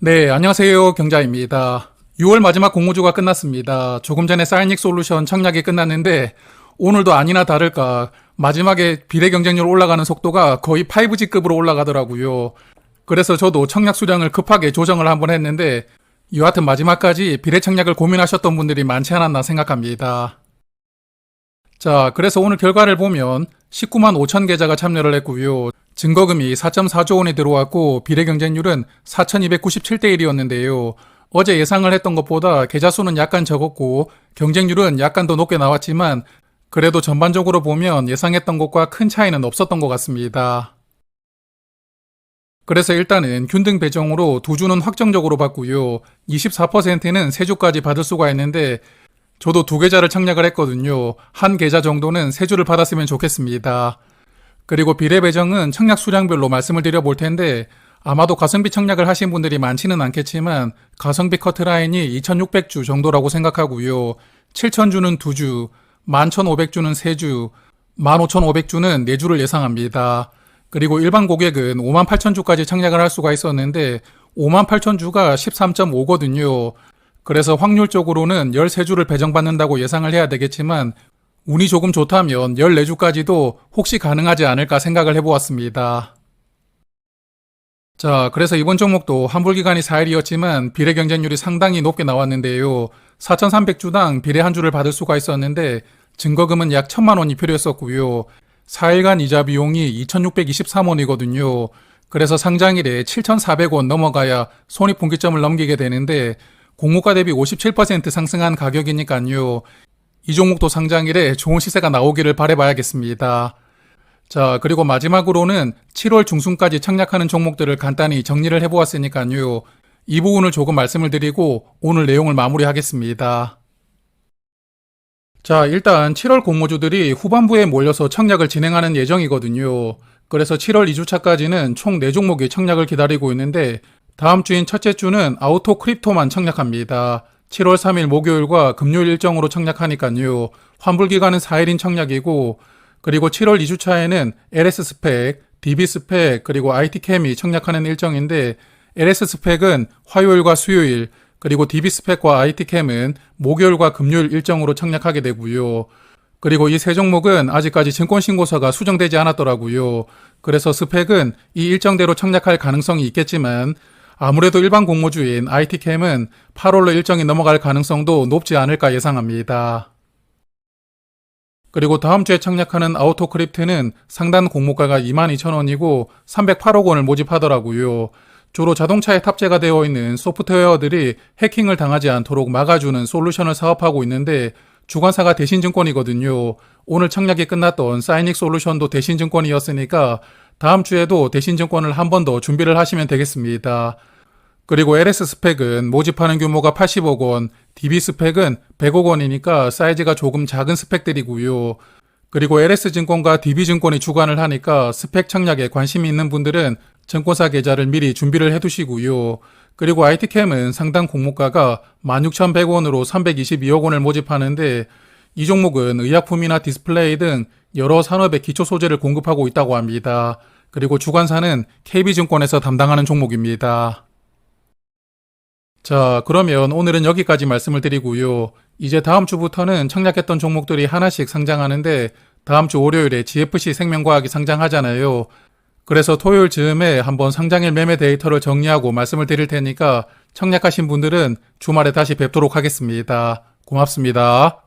네, 안녕하세요. 경자입니다. 6월 마지막 공모주가 끝났습니다. 조금 전에 사이닉 솔루션 청약이 끝났는데 오늘도 아니나 다를까 마지막에 비례 경쟁률 올라가는 속도가 거의 5G급으로 올라가더라고요. 그래서 저도 청약 수량을 급하게 조정을 한번 했는데 여하튼 마지막까지 비례 청약을 고민하셨던 분들이 많지 않았나 생각합니다. 자, 그래서 오늘 결과를 보면 19만 5천 계좌가 참여를 했고요. 증거금이 4.4조 원이 들어왔고 비례 경쟁률은 4,297대 1이었는데요. 어제 예상을 했던 것보다 계좌 수는 약간 적었고 경쟁률은 약간 더 높게 나왔지만 그래도 전반적으로 보면 예상했던 것과 큰 차이는 없었던 것 같습니다. 그래서 일단은 균등 배정으로 두 주는 확정적으로 받고요. 24%는 세 주까지 받을 수가 있는데 저도 두 계좌를 청약을 했거든요. 한 계좌 정도는 세 주를 받았으면 좋겠습니다. 그리고 비례 배정은 청약 수량별로 말씀을 드려볼 텐데 아마도 가성비 청약을 하신 분들이 많지는 않겠지만 가성비 커트라인이 2600주 정도라고 생각하고요. 7000주는 2주, 11500주는 3주, 15500주는 4주를 예상합니다. 그리고 일반 고객은 58000주까지 청약을 할 수가 있었는데 58000주가 13.5거든요. 그래서 확률적으로는 13주를 배정받는다고 예상을 해야 되겠지만 운이 조금 좋다면 14주까지도 혹시 가능하지 않을까 생각을 해보았습니다. 자, 그래서 이번 종목도 환불 기간이 4일이었지만 비례 경쟁률이 상당히 높게 나왔는데요. 4,300주당 비례 한 주를 받을 수가 있었는데 증거금은 약 1천만 원이 필요했었고요. 4일간 이자 비용이 2,623원이거든요. 그래서 상장일에 7,400원 넘어가야 손익분기점을 넘기게 되는데 공모가 대비 57% 상승한 가격이니까요. 이 종목도 상장일에 좋은 시세가 나오기를 바래봐야겠습니다. 자, 그리고 마지막으로는 7월 중순까지 청약하는 종목들을 간단히 정리를 해보았으니까요. 이 부분을 조금 말씀을 드리고 오늘 내용을 마무리하겠습니다. 자, 일단 7월 공모주들이 후반부에 몰려서 청약을 진행하는 예정이거든요. 그래서 7월 2주차까지는 총 4종목이 청약을 기다리고 있는데 다음 주인 첫째 주는 아우토 크립토만 청약합니다. 7월 3일 목요일과 금요일 일정으로 청약하니까요. 환불 기간은 4일인 청약이고 그리고 7월 2주차에는 LS 스펙, DB 스펙, 그리고 IT 캠이 청약하는 일정인데 LS 스펙은 화요일과 수요일, 그리고 DB 스펙과 IT 캠은 목요일과 금요일 일정으로 청약하게 되고요. 그리고 이 세 종목은 아직까지 증권신고서가 수정되지 않았더라고요. 그래서 스펙은 이 일정대로 청약할 가능성이 있겠지만 아무래도 일반 공모주인 IT캠은 8월로 일정이 넘어갈 가능성도 높지 않을까 예상합니다. 그리고 다음 주에 청약하는 아우토크립트는 상단 공모가가 22,000원이고 308억 원을 모집하더라고요. 주로 자동차에 탑재가 되어 있는 소프트웨어들이 해킹을 당하지 않도록 막아주는 솔루션을 사업하고 있는데 주관사가 대신증권이거든요. 오늘 청약이 끝났던 사이닉 솔루션도 대신증권이었으니까 다음 주에도 대신 증권을 한 번 더 준비를 하시면 되겠습니다. 그리고 LS 스펙은 모집하는 규모가 80억 원, DB 스펙은 100억 원이니까 사이즈가 조금 작은 스펙들이고요. 그리고 LS증권과 DB증권이 주관을 하니까 스펙 청약에 관심이 있는 분들은 증권사 계좌를 미리 준비를 해 두시고요. 그리고 IT캠은 상당 공모가가 16,100원으로 322억 원을 모집하는데 이 종목은 의약품이나 디스플레이 등 여러 산업의 기초 소재를 공급하고 있다고 합니다. 그리고 주관사는 KB증권에서 담당하는 종목입니다. 자, 그러면 오늘은 여기까지 말씀을 드리고요. 이제 다음 주부터는 청약했던 종목들이 하나씩 상장하는데 다음 주 월요일에 GFC 생명과학이 상장하잖아요. 그래서 토요일 즈음에 한번 상장일 매매 데이터를 정리하고 말씀을 드릴 테니까 청약하신 분들은 주말에 다시 뵙도록 하겠습니다. 고맙습니다.